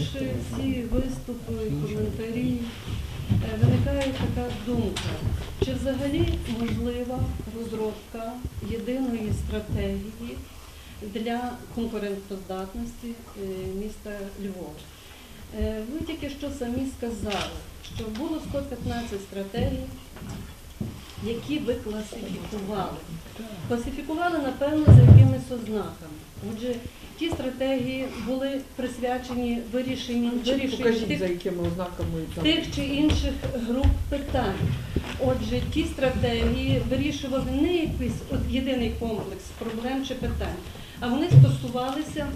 Слухавши всі виступи, коментарі, е, виникає така думка, чи взагалі можлива розробка єдиної стратегії для конкурентоздатності е, міста Львова. Е, Ви тільки що самі сказали, що було 115 стратегій, які ви класифікували. Класифікували, напевно, за якимись ознаками. Отже, ті стратегії були присвячені вирішенню, вирішенню Покажіть, тих за якими ознаками там. тих чи інших груп питань. Отже, ті стратегії вирішували не якийсь єдиний комплекс проблем чи питань, а вони стосувалися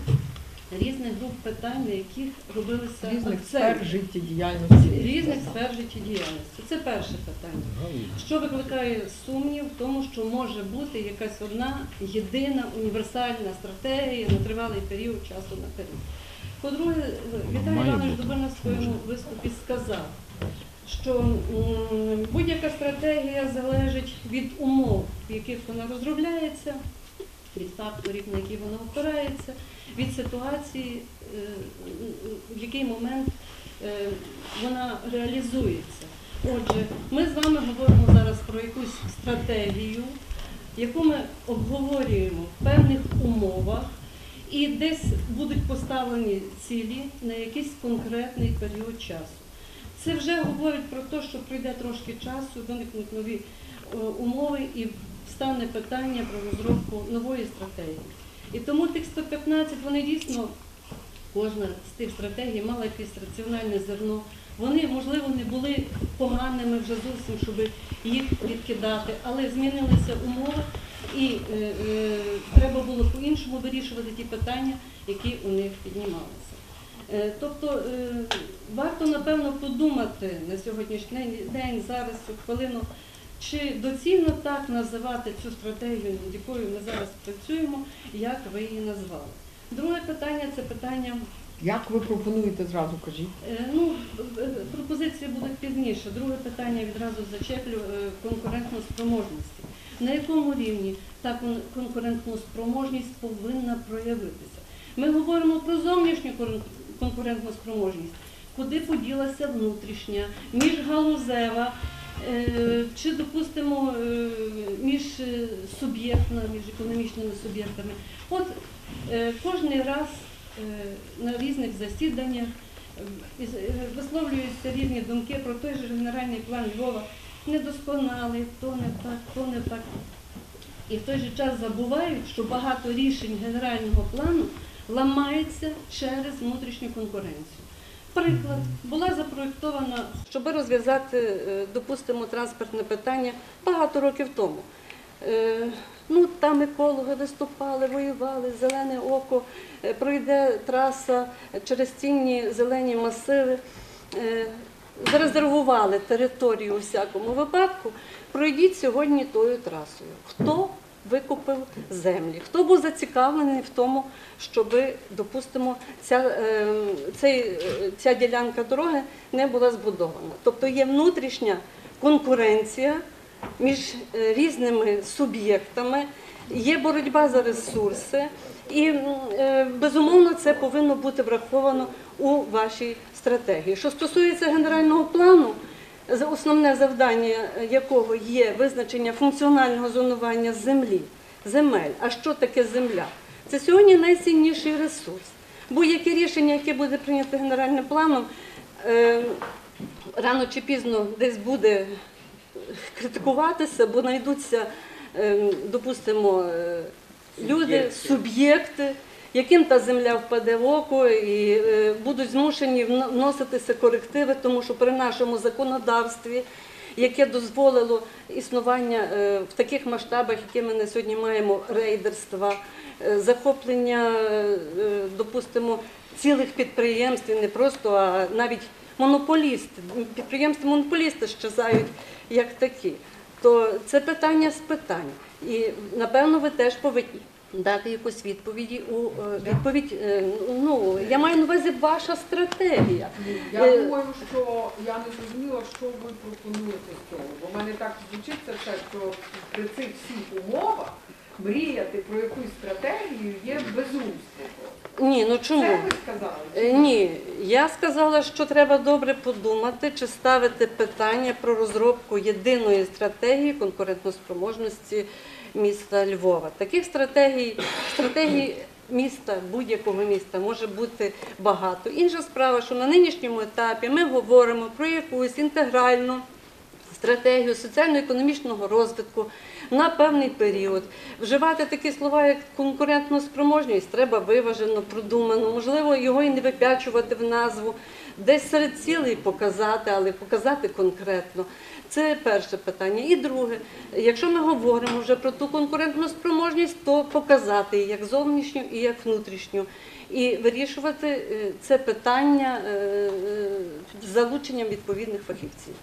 різних груп питань, на яких робилися різних акценти. сфер життєдіяльності. різних сфер життєдіяльності. Це перше питання. Що викликає сумнів в тому, що може бути якась одна єдина універсальна стратегія на тривалий період часу наперед. По-друге, Віталій Іванович. Дубина в своєму виступі сказав, що будь-яка стратегія залежить від умов, в яких вона розробляється, від факторів, на які вона опирається, від ситуації, е, в який момент е, вона реалізується. Отже, ми з вами говоримо зараз про якусь стратегію, яку ми обговорюємо в певних умовах, і десь будуть поставлені цілі на якийсь конкретний період часу. Це вже говорить про те, що пройде трошки часу, виникнуть нові е, умови і стане питання про розробку нової стратегії. І тому тих 115 вони дійсно кожна з тих стратегій мала якесь раціональне зерно. Вони, можливо, не були поганими вже зовсім, щоб їх відкидати, але змінилися умови, і е, е, треба було по-іншому вирішувати ті питання, які у них піднімалися. Е, тобто е, варто, напевно, подумати на сьогоднішній день, зараз, цю хвилину, чи доцільно так називати цю стратегію, над якою ми зараз працюємо, як ви її назвали. Друге питання це питання Як ви пропонуєте зразу кажіть? Е, Ну, е, пропозиції будуть пізніше. Друге питання відразу зачеплю е, конкурентну спроможності. На якому рівні та кон- конкурентну спроможність повинна проявитися? Ми говоримо про зовнішню конкурентну спроможність. Куди поділася внутрішня, міжгалузева, е, чи, допустимо, е, міжсуб'єктна, між економічними суб'єктами. От е, кожний раз е, на різних засіданнях е, е, висловлюються різні думки про той же генеральний план Львова. Недосконалий, то не так, то не так. І в той же час забувають, що багато рішень генерального плану ламається через внутрішню конкуренцію. Приклад, була запроєктована, щоб розв'язати, е, допустимо, транспортне питання багато років тому. Е, Ну, там екологи виступали, воювали, зелене око, е, пройде траса через цінні зелені масиви. Зарезервували територію у всякому випадку. Пройдіть сьогодні тою трасою. Хто викупив землі? Хто був зацікавлений в тому, щоб, допустимо, ця, е, цей, е, ця ділянка дороги не була збудована? Тобто є внутрішня конкуренція між е, різними суб'єктами, є боротьба за ресурси, і е, безумовно це повинно бути враховано у вашій стратегії. Що стосується генерального плану, основне завдання якого є визначення функціонального зонування землі, земель. А що таке земля? Це сьогодні найцінніший ресурс. Будь-яке рішення, яке буде прийнято генеральним планом, е, рано чи пізно десь буде критикуватися, бо знайдуться, е, допустимо, е, люди, суб'єкти, яким та земля впаде в око, і е, будуть змушені вноситися корективи, тому що при нашому законодавстві, яке дозволило існування е, в таких масштабах, які ми на сьогодні маємо, рейдерства, е, захоплення, допустимо, цілих підприємств, не просто, а навіть монополісти, підприємства монополісти щезають як такі. То це питання з питань. І напевно ви теж повинні дати якусь відповіді у е, відповідь. е, Ну я маю на увазі ваша стратегія. Я Е, думаю, що я не зрозуміла, що ви пропонуєте з цього. Бо в мене так звучить це все, що при цих всіх умовах мріяти про якусь стратегію є безумство. Ні, ну Це чому? ви сказали? Ні, Я сказала, що треба добре подумати, чи ставити питання про розробку єдиної стратегії конкурентоспроможності міста Львова. Таких стратегій, стратегій міста, будь-якого міста може бути багато. Інша справа, що на нинішньому етапі ми говоримо про якусь інтегральну стратегію соціально-економічного розвитку на певний період. Вживати такі слова, як конкурентну спроможність, треба виважено, продумано, можливо, його і не вип'ячувати в назву, десь серед цілей показати, але показати конкретно. Це перше питання. І друге, якщо ми говоримо вже про ту конкурентну спроможність, то показати її як зовнішню і як внутрішню. І вирішувати е, це питання е, е, залученням відповідних фахівців.